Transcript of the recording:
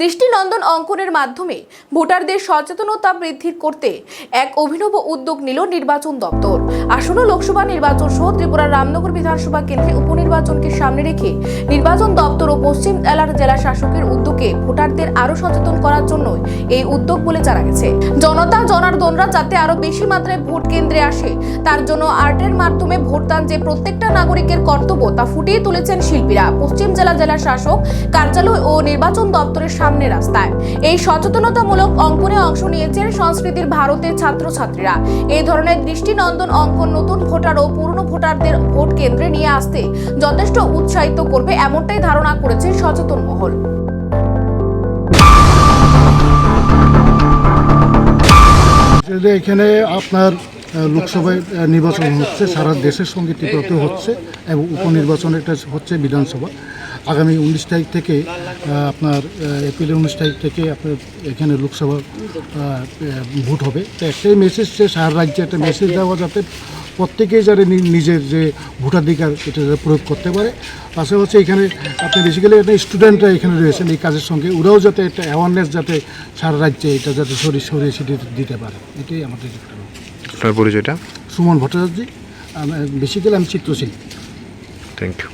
দৃষ্টিনন্দন অঙ্কনের মাধ্যমে ভোটারদের সচেতনতা বৃদ্ধি করতে এক অভিনব উদ্যোগ নিল নির্বাচন দপ্তর। আসন্ন লোকসভা নির্বাচন সহ ত্রিপুরার রামনগর বিধানসভা কেন্দ্রে উপনির্বাচনকে সামনে রেখে নির্বাচন দপ্তর ও পশ্চিম জেলার জেলা শাসকের উদ্যোগে ভোটারদের আরও সচেতন করার জন্য এই উদ্যোগ বলে জানা গেছে। জনতা জনার্দনরা যাতে আরও বেশি মাত্রায় ভোট কেন্দ্রে আসে, তার জন্য আর্টের মাধ্যমে ভোটদান যে প্রত্যেকটা নাগরিকের কর্তব্য তা ফুটিয়ে তুলেছেন শিল্পীরা। পশ্চিম জেলা জেলা শাসক, কার্যালয় ও নির্বাচন দপ্তরের সামনে রাস্তায়। এই সচেতনতামূলক অঙ্কনে অংশ নিয়েছেন সংস্কৃতির ভারতের ছাত্রছাত্রীরা। এই ধরনের দৃষ্টিনন্দন অঙ্কন নতুন ভোটার ও পুরনো ভোটারদের ভোট কেন্দ্রে নিয়ে আসতে যথেষ্ট উৎসাহিত করবে এমনটাই ধারণা করেছে সচেতন মহল। এখানে আপনার লোকসভায় নির্বাচন হচ্ছে, সারা দেশের সঙ্গে ত্রিপুরাতে হচ্ছে, এবং উপনির্বাচন এটা হচ্ছে বিধানসভা। আগামী উনিশ তারিখ থেকে আপনার এপ্রিলের উনিশ তারিখ থেকে আপনার এখানে লোকসভা ভোট হবে। তো একটাই মেসেজ যে সারা রাজ্যে একটা মেসেজ দেওয়া যাতে প্রত্যেকেই নি- নিজের যে ভোটাধিকার এটা প্রয়োগ করতে পারে। পাশাপাশি এখানে আপনি বেসিক্যালি একটা স্টুডেন্টরা এখানে রয়েছেন এই কাজের সঙ্গে ওরাও যাতে একটা অ্যাওয়ারনেস যাতে সারা রাজ্যে এটা যাতে সরিয়ে সরিয়ে ছিটিয়ে দিতে পারে। এটাই আমাদের একটা আপনার পরিচয়টা? সুমন ভট্টাচার্য। বেসিক্যালি আমি চিত্রশিল্পী। Thank you